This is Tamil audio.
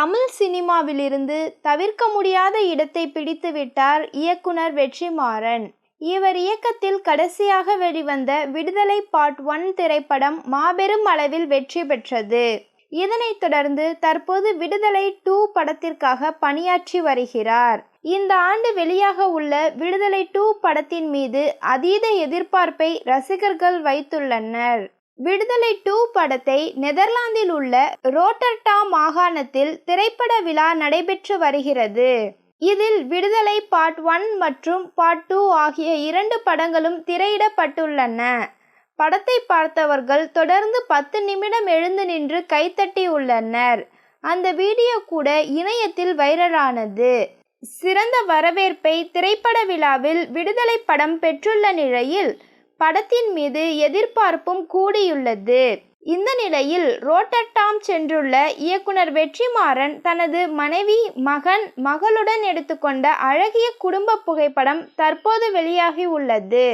தமிழ் சினிமாவிலிருந்து தவிர்க்க முடியாத இடத்தை பிடித்துவிட்டார் இயக்குனர் வெற்றிமாறன். இவர் இயக்கத்தில் கடைசியாக வெளிவந்த விடுதலை பார்ட் ஒன் திரைப்படம் மாபெரும் அளவில் வெற்றி பெற்றது. இதனைத் தொடர்ந்து தற்போது விடுதலை டூ படத்திற்காக பணியாற்றி வருகிறார். இந்த ஆண்டு வெளியாக உள்ள விடுதலை டூ படத்தின் மீது அதீத எதிர்பார்ப்பை ரசிகர்கள் வைத்துள்ளனர். விடுதலை டூ படத்தை நெதர்லாந்தில் உள்ள ரோட்டர்டாம் மாகாணத்தில் திரைப்பட விழா நடைபெற்று வருகிறது. இதில் விடுதலை பார்ட் ஒன் மற்றும் பார்ட் டூ ஆகிய இரண்டு படங்களும் திரையிடப்பட்டுள்ளன. படத்தை பார்த்தவர்கள் தொடர்ந்து பத்து நிமிடம் எழுந்து நின்று கைத்தட்டி உள்ளனர். அந்த வீடியோ கூட இணையத்தில் வைரலானது. சிறந்த வரவேற்பை திரைப்பட விழாவில் விடுதலை படம் பெற்றுள்ள நிலையில் படத்தின் மீது எதிர்பார்ப்பும் கூடியுள்ளது. இந்த நிலையில் ரோட்டர்டாம் சென்றுள்ள இயக்குனர் வெற்றிமாறன் தனது மனைவி மகன் மகளுடன் எடுத்துக்கொண்ட அழகிய குடும்ப புகைப்படம் தற்போது வெளியாகி உள்ளது.